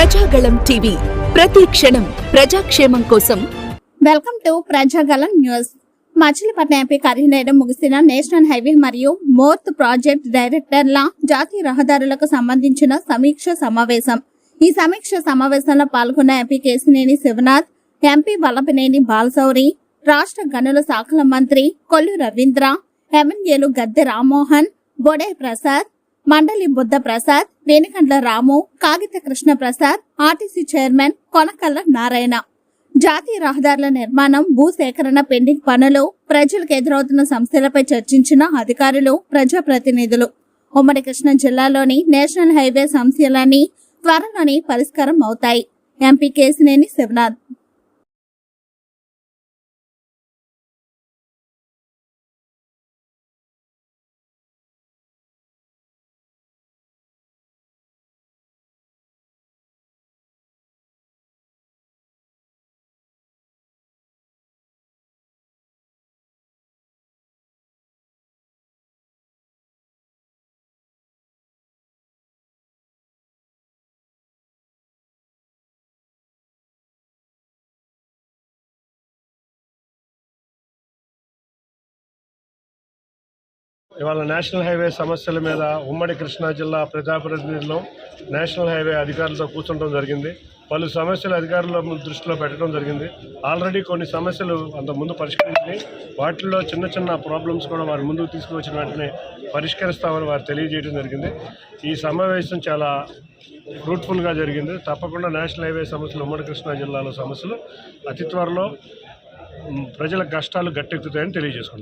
Prajagalam TV. ప్రతి క్షణం ప్రజాక్షేమం కోసం. Welcome to Prajagalam news. Machilipatnam MP కార్యాలయం ముగిసిన నేషనల్ హైవే మరియు మోర్త్ ప్రాజెక్ట్ డైరెక్టర్ల జాతీయ రహదారులకు సంబంధించిన సమీక్ష సమావేశం. ఈ సమీక్ష సమావేశంలో పాల్గొన్న ఎంపీ కేసినేని శివనాథ్ ఎంపీ వల్లభనేని బాలశౌరి రాష్ట్ర గనుల శాఖల మంత్రి కొల్లు రవీంద్ర ఎమ్మెల్యేలు గద్దె రామ్మోహన్ బొడే ప్రసాద్ మండలి బుద్ధ ప్రసాద్ వేణుకండ్ల రాము కాగిత కృష్ణ ప్రసాద్ ఆర్టీసీ చైర్మన్ కొనకల్ల నారాయణ. జాతీయ రహదారుల నిర్మాణం భూ సేకరణ పెండింగ్ పనులు ప్రజలకు ఎదురవుతున్న సమస్యలపై చర్చించిన అధికారులు ప్రజాప్రతినిధులు. ఉమ్మడి కృష్ణా జిల్లాలోని నేషనల్ హైవే సమస్యలన్నీ త్వరలోనే పరిష్కారం అవుతాయి. ఎంపీ కేసినేని శివనాథ్. ఇవాళ నేషనల్ హైవే సమస్యల మీద ఉమ్మడి కృష్ణా జిల్లా ప్రజాప్రతినిధులు నేషనల్ హైవే అధికారులతో కూర్చుంటం జరిగింది. పలు సమస్యలు అధికారుల దృష్టిలో పెట్టడం జరిగింది. ఆల్రెడీ కొన్ని సమస్యలు అంత ముందు పరిష్కరించి వాటిల్లో చిన్న చిన్న ప్రాబ్లమ్స్ కూడా వారి ముందుకు తీసుకువచ్చిన వెంటనే పరిష్కరిస్తామని వారు తెలియజేయడం జరిగింది. ఈ సమావేశం చాలా ఫ్రూట్ఫుల్గా జరిగింది. తప్పకుండా నేషనల్ హైవే సమస్యలు ఉమ్మడి కృష్ణా జిల్లాలో సమస్యలు అతి త్వరలో ప్రజల కష్టాలు గట్టెక్కుతాయని తెలియజేసుకుంటున్నాను